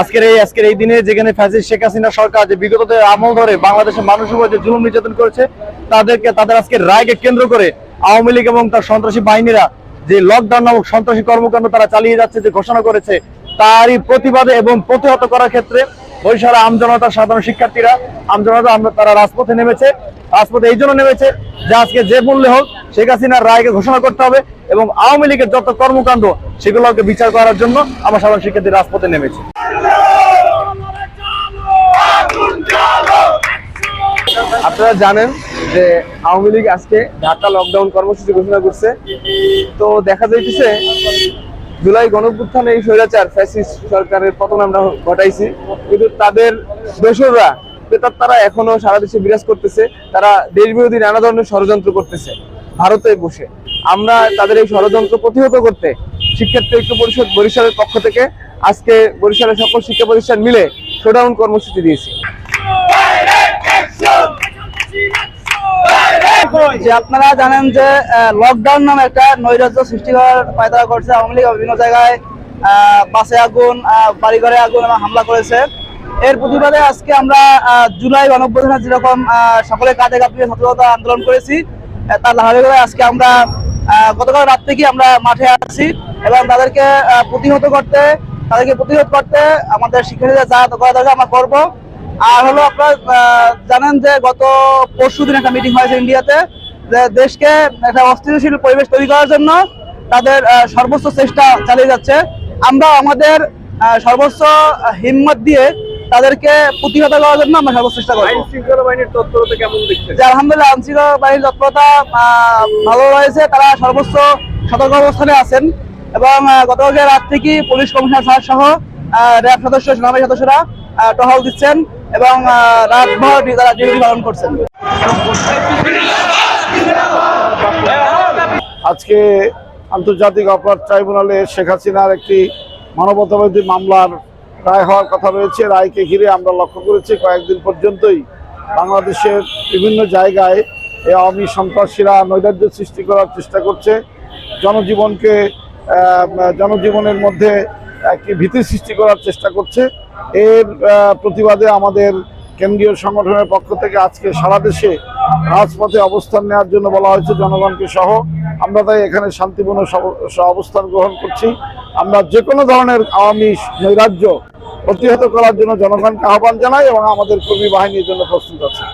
আজকের এই আজকের এই দিনে যেখানে ফাজির শেখ হাসিনা সরকার যে বিগত আমল ধরে বাংলাদেশের মানুষের উপর যে জুলুম নির্যাতন করেছে, তাদেরকে তাদের আজকে রায়কে কেন্দ্র করে আওয়ামী লীগ এবং তার সন্ত্রাসী বাহিনীরা যে লকডাউন নামক সন্ত্রাসী কর্মকাণ্ড তারা চালিয়ে যাচ্ছে, যে ঘোষণা করেছে তারই প্রতিবাদে এবং প্রতিহত করার ক্ষেত্রে বরিশালে আমজনতা সাধারণ শিক্ষার্থীরা আমজনতা আমরা তারা রাজপথে নেমেছে। রাজপথে এই জন্য নেমেছে যে আজকে যে মূল্যে হোক শেখ হাসিনার রায়কে ঘোষণা করতে হবে এবং আওয়ামী লীগের যত কর্মকাণ্ড সেগুলোকে বিচার করার জন্য আমরা সাধারণ শিক্ষার্থী রাজপথে নেমেছে। আপনারা জানেন যে আওয়ামী লীগ আজকে ঢাকা লকডাউন কর্মসূচি ঘোষণা করছে। তো দেখা যাইতেছে জুলাই গণপুত্থানে এই স্বৈরাচার ফ্যাসিস্ট সরকারের পতন আমরা ঘটাইছি। কিন্তু তাদের দোসররা তার এখনও সারা দেশে বিরাজ করতেছে। তারা দেশ বিরোধী নানা ধরনের ষড়যন্ত্র করতেছে ভারতে বসে। আমরা তাদের এই ষড়যন্ত্র প্রতিহত করতে শিক্ষার্থী ঐক্য পরিষদ বরিশালের পক্ষ থেকে আজকে বরিশালের সকল শিক্ষা প্রতিষ্ঠান মিলে শোডাউন কর্মসূচি দিয়েছি। যে আপনারা জানেন যে লকডাউন নামে একটা নৈরাজ্য সৃষ্টি করার পায়তারা করছে। আওয়ামী লীগ বিভিন্ন জায়গায় বাসে আগুন বাড়িঘরে আগুন এবং হামলা করেছে। এর প্রতিবাদে আজকে আমরা জুলাই গণঅভ্যুত্থানে যেরকম সকলে কাঁধে কাঁপিয়ে ছাত্রতা আন্দোলন করেছি তার ধারাবাহিকতায় আজকে আমরা গতকাল রাত থেকে আমরা মাঠে আছি এবং তাদেরকে প্রতিহত করতে, তাদেরকে প্রতিরোধ করতে আমাদের শিক্ষার্থীরা যা করা দরকার আমরা করব। আর হলো আপনারা জানেন যে গত পরশু দিন একটা মিটিং হয়েছে ইন্ডিয়াতে যে দেশকে একটা অস্থিতিশীল পরিবেশ তৈরি করার জন্য তাদের সর্বোচ্চ চেষ্টা চালিয়ে যাচ্ছে। আমরা আমাদের সর্বোচ্চ হিম্মত দিয়ে তাদেরকে প্রতিহত করার জন্য আমরা সর্বোচ্চ চেষ্টা করব। যে আলহামদুলিল্লাহ আইনশৃঙ্খলা বাহিনীর তৎপরতা ভালো রয়েছে। তারা সর্বোচ্চ সতর্ক অবস্থানে আছেন এবং গতকালকে রাত থেকে পুলিশ কমিশনার স্যার সহ র্যাব সদস্য সেনাবাহিনী সদস্যরা টহল দিচ্ছেন এবং রাতভর তারা ডিউটি পালন করছেন। আজকে আন্তর্জাতিক অপরাধ ট্রাইব্যুনালে শেখ হাসিনার একটি মানবতাবাদী মামলার রায় হওয়ার কথা রয়েছে। রায়কে ঘিরে আমরা লক্ষ্য করেছি, কয়েকদিন পর্যন্তই বাংলাদেশের বিভিন্ন জায়গায় এই আওয়ামী সন্ত্রাসীরা নৈরাজ্য সৃষ্টি করার চেষ্টা করছে। জনজীবনকে জনজীবনের মধ্যে একটি ভীতি সৃষ্টি করার চেষ্টা করছে। এর প্রতিবাদে আমাদের কেন্দ্রীয় সংগঠনের পক্ষ থেকে আজকে সারা দেশে রাজপথে অবস্থান নেওয়ার জন্য বলা হয়েছে, জনগণকে সহ। আমরা তাই এখানে শান্তিপূর্ণ অবস্থান গ্রহণ করছি। আমরা যে কোনো ধরনের আওয়ামী নৈরাজ্য প্রতিহত করার জন্য জনগণকে আহ্বান জানাই এবং আমাদের কর্মী বাহিনীর জন্য প্রস্তুত আছে।